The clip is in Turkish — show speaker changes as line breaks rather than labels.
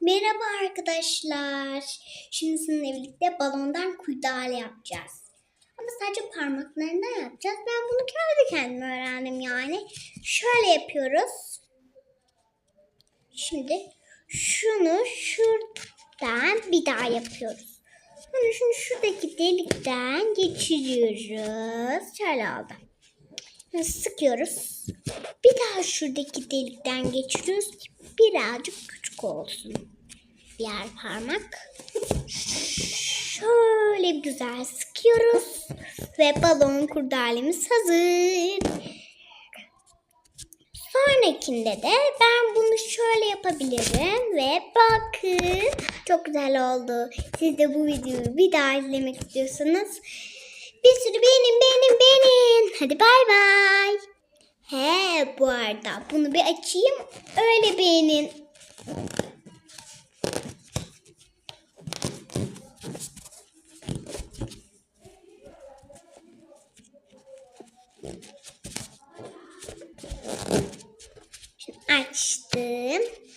Merhaba arkadaşlar. Şimdi sizinle birlikte balondan kurdale yapacağız. Ama sadece parmaklarından yapacağız. Ben bunu kendi kendime öğrendim yani. Şöyle yapıyoruz. Şimdi şunu şuradan bir daha yapıyoruz. Sonra şunu şuradaki delikten geçiriyoruz. Şöyle oldu. Şimdi sıkıyoruz. Bir daha şuradaki delikten geçiriyoruz birazcık olsun. Diğer parmak. Şöyle güzel sıkıyoruz. Ve balon kurdalemiz hazır. Sonrakinde de ben bunu şöyle yapabilirim ve bakın çok güzel oldu. Siz de bu videoyu bir daha izlemek istiyorsanız bir sürü beğenin beğenin beğenin. Hadi bay bay. He bu arada bunu bir açayım öyle beğenin. Şimdi açtım.